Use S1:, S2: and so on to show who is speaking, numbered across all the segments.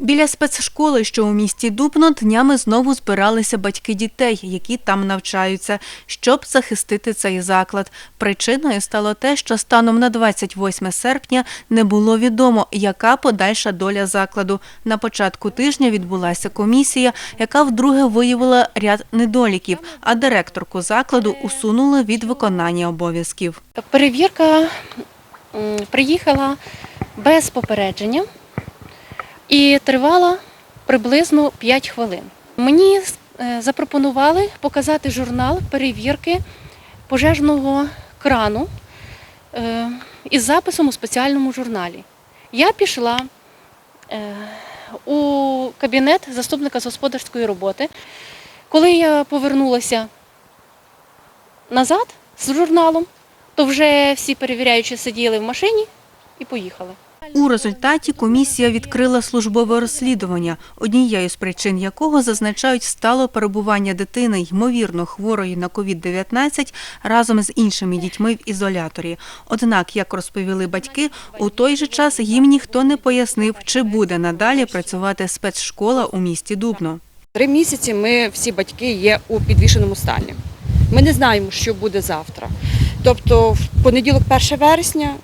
S1: Біля спецшколи, що у місті Дубно, днями знову збиралися батьки дітей, які там навчаються, щоб захистити цей заклад. Причиною стало те, що станом на 28 серпня не було відомо, яка подальша доля закладу. На початку тижня відбулася комісія, яка вдруге виявила ряд недоліків, а директорку закладу усунули від виконання обов'язків.
S2: Перевірка приїхала без попередження і тривала приблизно 5 хвилин. Мені е, запропонували показати журнал перевірки пожежного крану е, із записом у спеціальному журналі. Я пішла е, у кабінет заступника з господарської роботи. Коли я повернулася назад з журналом, то вже всі перевіряючі сиділи в машині і поїхали.
S1: У результаті комісія відкрила службове розслідування, однією з причин якого зазначають стало перебування дитини, ймовірно хворої на COVID-19, разом з іншими дітьми в ізоляторі. Однак, як розповіли батьки, у той же час їм ніхто не пояснив, чи буде надалі працювати спецшкола у місті Дубно.
S3: Три місяці ми всі батьки є у підвішеному стані. Ми не знаємо, що буде завтра. Тобто, в понеділок, 1 вересня,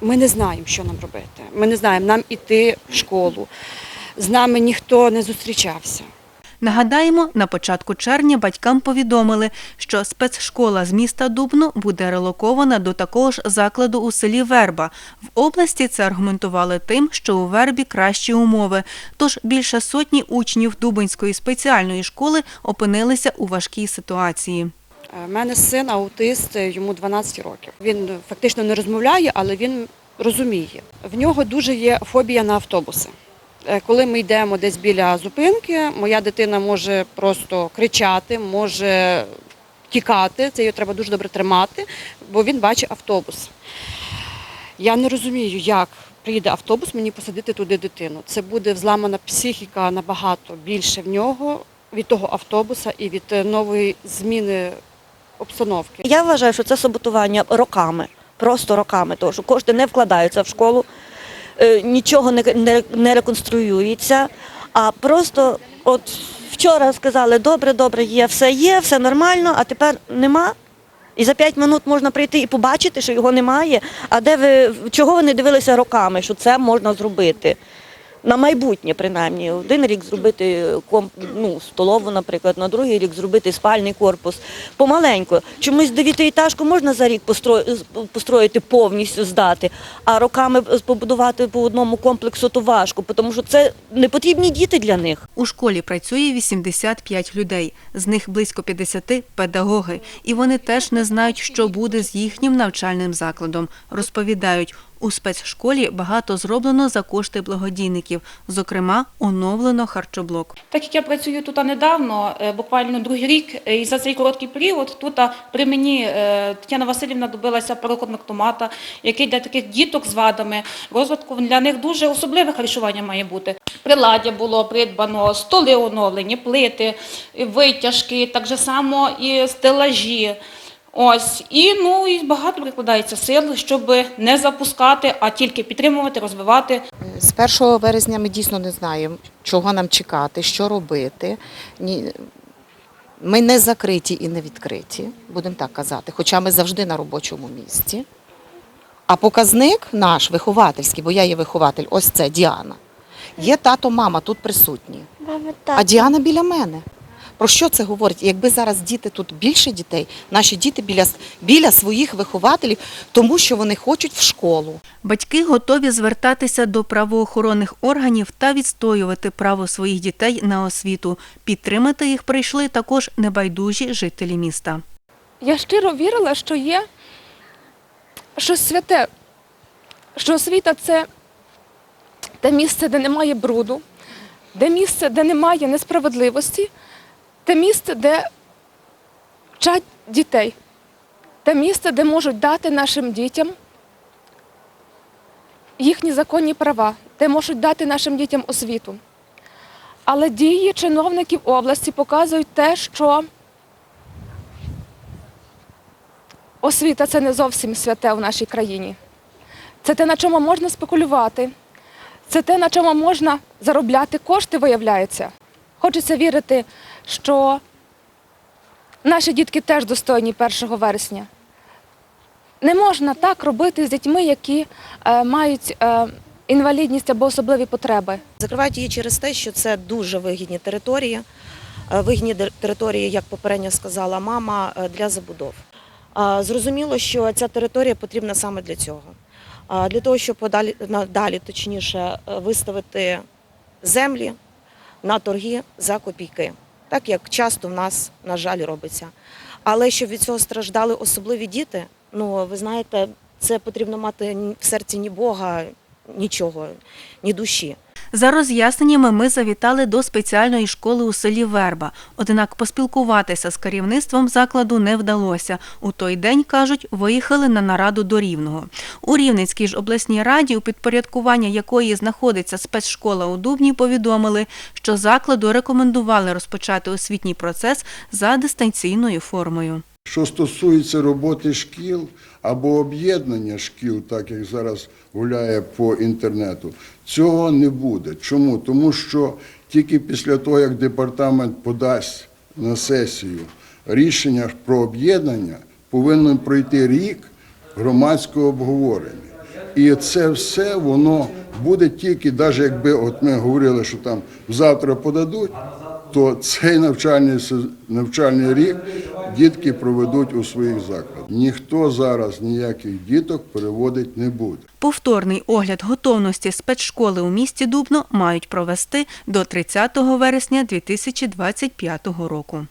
S3: ми не знаємо, що нам робити. Ми не знаємо, нам іти в школу. З нами ніхто не зустрічався.
S1: Нагадаємо, на початку червня батькам повідомили, що спецшкола з міста Дубно буде релокована до такого ж закладу у селі Верба. В області це аргументували тим, що у Вербі кращі умови. Тож більше сотні учнів Дубинської спеціальної школи опинилися у важкій ситуації.
S3: У мене син аутист, йому 12 років. Він фактично не розмовляє, але він розуміє. В нього дуже є фобія на автобуси. Е, Коли ми йдемо десь біля зупинки, моя дитина може просто кричати, може тікати. Це її треба дуже добре тримати, бо він бачить автобус. Я не розумію, як приїде автобус, мені посадити туди дитину. Це буде взламана психіка набагато більше в нього від того автобуса і від е, нової зміни обстановки.
S4: Я вважаю, що це саботування роками, просто роками, тому що кошти не вкладаються в школу, е, нічого не, реконструюється, а просто от вчора сказали, добре, добре, є, все є, все нормально, а тепер нема. І за 5 минут можна прийти і побачити, що його немає. А де ви чого ви не дивилися роками, що це можна зробити? На майбутнє, принаймні, один рік зробити комп, ну, столову, наприклад, на другий рік зробити спальний корпус. Помаленьку. Чомусь дев'ятиэтажку можна за рік построїти повністю здати, а роками побудувати по одному комплексу то важко, тому що це не потрібні діти для них.
S1: У школі працює 85 людей, з них близько 50 – педагоги. І вони теж не знають, що буде з їхнім навчальним закладом. Розповідають, у спецшколі багато зроблено за кошти благодійників, зокрема, оновлено харчоблок.
S5: Так як я працюю тут недавно, е, буквально другий рік, е, і за цей короткий період тут при мені е, Тетяна Васильівна добилася переходного томата, який для таких діток з вадами розвитку для них дуже особливе харчування має бути. Приладдя було придбано, столи оновлені, плити, витяжки, так же само і стелажі. Ось і ну і багато прикладається сил, щоб не запускати, а тільки підтримувати, розвивати
S6: З 1 березня ми дійсно не знаємо, чого нам чекати, що робити. Ні, Ми не закриті і не відкриті, будемо так казати, хоча ми завжди на робочому місці. А показник наш виховательський, бо я є вихователь, ось це Діана. Є тато, мама тут присутні. А Діана біля мене. Про що це говорить? Якби зараз діти тут більше дітей, наші діти біля, біля своїх вихователів, тому що вони хочуть в школу.
S1: Батьки готові звертатися до правоохоронних органів та відстоювати право своїх дітей на освіту. Підтримати їх прийшли також небайдужі жителі міста.
S7: Я щиро вірила, що є щось святе, що освіта це те місце, де немає бруду, де місце, де немає несправедливості, те місце, де вчать дітей, те місце, де можуть дати нашим дітям їхні законні права, де можуть дати нашим дітям освіту. Але дії чиновників області показують те, що освіта це не зовсім святе в нашій країні. Це те, на чому можна спекулювати. це те, на чому можна заробляти кошти, виявляється. Хочеться вірити, що наші дітки теж достойні 1 вересня. Не можна так робити з дітьми, які е, мають е, інвалідність або особливі потреби.
S8: Закривають її через те, що це дуже вигідні території. Е, Вигідні території, як попередньо сказала мама, е, для забудов. Зрозуміло, що ця територія потрібна саме для цього. Для того, щоб подалі, надалі, точніше, е, виставити землі на торги за копійки, так як часто в нас, на жаль, робиться. Але щоб від цього страждали особливі діти, ну ви знаєте, це потрібно мати в серці ні Бога, нічого, ні душі.
S1: За роз'ясненнями ми завітали до спеціальної школи у селі Верба. Однак поспілкуватися з керівництвом закладу не вдалося. У той день, кажуть, виїхали на нараду до Рівного. У Рівненській ж обласній раді, у підпорядкування якої знаходиться спецшкола у Дубні, повідомили, що закладу рекомендували розпочати освітній процес за дистанційною формою.
S9: Що стосується роботи шкіл або об'єднання шкіл, так як зараз гуляє по інтернету, цього не буде. Чому? Тому що тільки після того, як департамент подасть на сесію рішення про об'єднання, повинен пройти рік громадського обговорення. І це все воно буде тільки, навіть якби от ми говорили, що там завтра подадуть, то цей навчальний, навчальний рік дітки проведуть у своїх закладах. Ніхто зараз ніяких діток переводить не буде.
S1: Повторний огляд готовності спецшколи у місті Дубно мають провести до 30 вересня 2025 року.